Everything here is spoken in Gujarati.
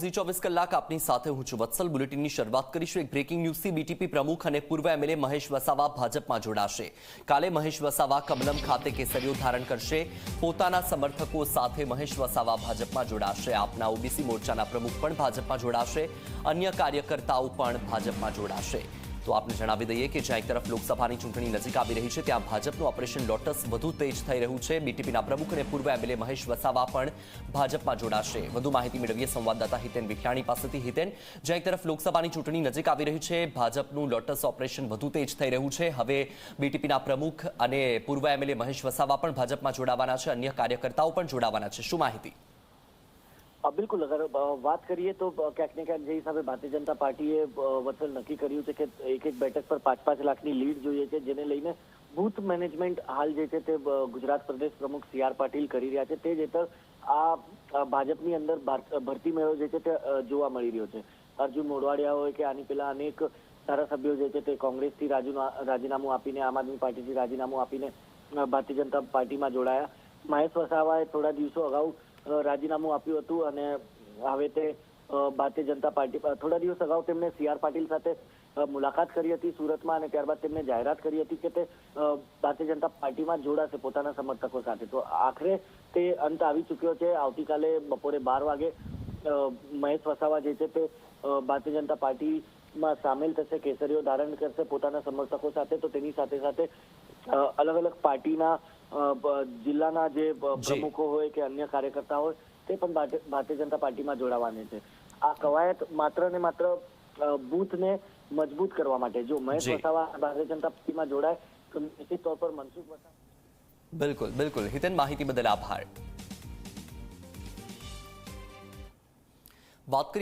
ઝી ચોવીસ કલાક આપની સાથે હું છું વત્સલ. બુલેટિનની શરૂઆત કરીશું. એક બ્રેકિંગ ન્યૂઝથી બીટીપી પ્રમુખ અને પૂર્વ એમએલએ મહેશ વસાવા ભાજપમાં જોડાશે. કાલે મહેશ વસાવા કમલમ ખાતે કેસરીઓ ધારણ કરશે. પોતાના સમર્થકો સાથે મહેશ વસાવા ભાજપમાં જોડાશે. આપના ઓબીસી મોરચાના પ્રમુખ પણ ભાજપમાં જોડાશે. અન્ય કાર્યકર્તાઓ પણ ભાજપમાં જોડાશે. તો આપને જણાવી દઈએ કે જ્યાં એક તરફ લોકસભાની ચૂંટણી નજીક આવી રહી છે, ત્યાં ભાજપનું ઓપરેશન લોટસ વધુ તેજ થઈ રહ્યું છે. બીટીપીના પ્રમુખ અને પૂર્વ એમએલએ મહેશ વસાવા પણ ભાજપમાં જોડાશે. વધુ માહિતી મેળવીએ સંવાદદાતા હિતેન વિઠાણી પાસેથી. હિતેન, જ્યાં એક તરફ લોકસભાની ચૂંટણી નજીક આવી રહી છે, ભાજપનું લોટસ ઓપરેશન વધુ તેજ થઈ રહ્યું છે. હવે બીટીપીના પ્રમુખ અને પૂર્વ એમએલએ મહેશ વસાવા પણ ભાજપમાં જોડાવાના છે, અન્ય કાર્યકર્તાઓ પણ જોડાવાના છે. શું માહિતી? બિલકુલ અગર વાત કરીએ તો ક્યાંક ને ક્યાંક જે હિસાબે ભારતીય જનતા પાર્ટીએ વત્સલ નક્કી કર્યું છે કે એક એક બેઠક પર પાંચ પાંચ લાખની લીડ જોઈએ છે જેને લઈને બૂથ મેનેજમેન્ટ હાલ જે છે તે ગુજરાત પ્રદેશ પ્રમુખ સી આર પાટીલ કરી રહ્યા છે તે જ હેઠળ આ ભાજપની અંદર ભાર- ભરતી મેળો જે છે તે જોવા મળી રહ્યો છે અર્જુન મોઢવાડિયા હોય કે આની પહેલા અનેક ધારાસભ્યો જે છે તે કોંગ્રેસથી રાજીના- રાજીનામું આપીને આમ આદમી પાર્ટીથી રાજીનામું આપીને ભારતીય જનતા પાર્ટીમાં જોડાયા મહેશ વસાવાએ થોડા દિવસો અગાઉ રાજીનામું આપ્યું હતું અને હવે તે ભારતીય જનતા પાર્ટી થોડા દિવસ અગાઉ તેમણે સી આર પાટીલ સાથે મુલાકાત કરી હતી સુરતમાં અને ત્યારબાદ તેમણે જાહેરાત કરી હતી કે તે ભારતીય જનતા પાર્ટીમાં જોડાશે પોતાના સમર્થકો સાથે. તો આખરે તે અંત આવી ચૂક્યો છે. આવતીકાલે બપોરે બાર વાગે મહેશ વસાવા જે છે તે ભારતીય જનતા પાર્ટીમાં સામેલ થશે કેસરીઓ ધારણ કરશે પોતાના સમર્થકો સાથે તો તેની સાથે સાથે અલગ અલગ પાર્ટીના જિલ્લાના જે પ્રમુખો હોય કે અન્ય કાર્યકર્તા હોય તે પણ ભારતીય જનતા પાર્ટીમાં જોડાવાની છે. આ કવાયત માત્ર ને માત્ર બૂથને મજબૂત કરવા માટે. જો મહેશ વસાવા ભારતીય જનતા પાર્ટીમાં જોડાય તો નિશ્ચિત તौर પર મનસુખ વસાવા બિલકુલ બિલકુલ. હિતેન માહિતી બદલ આભાર. વાત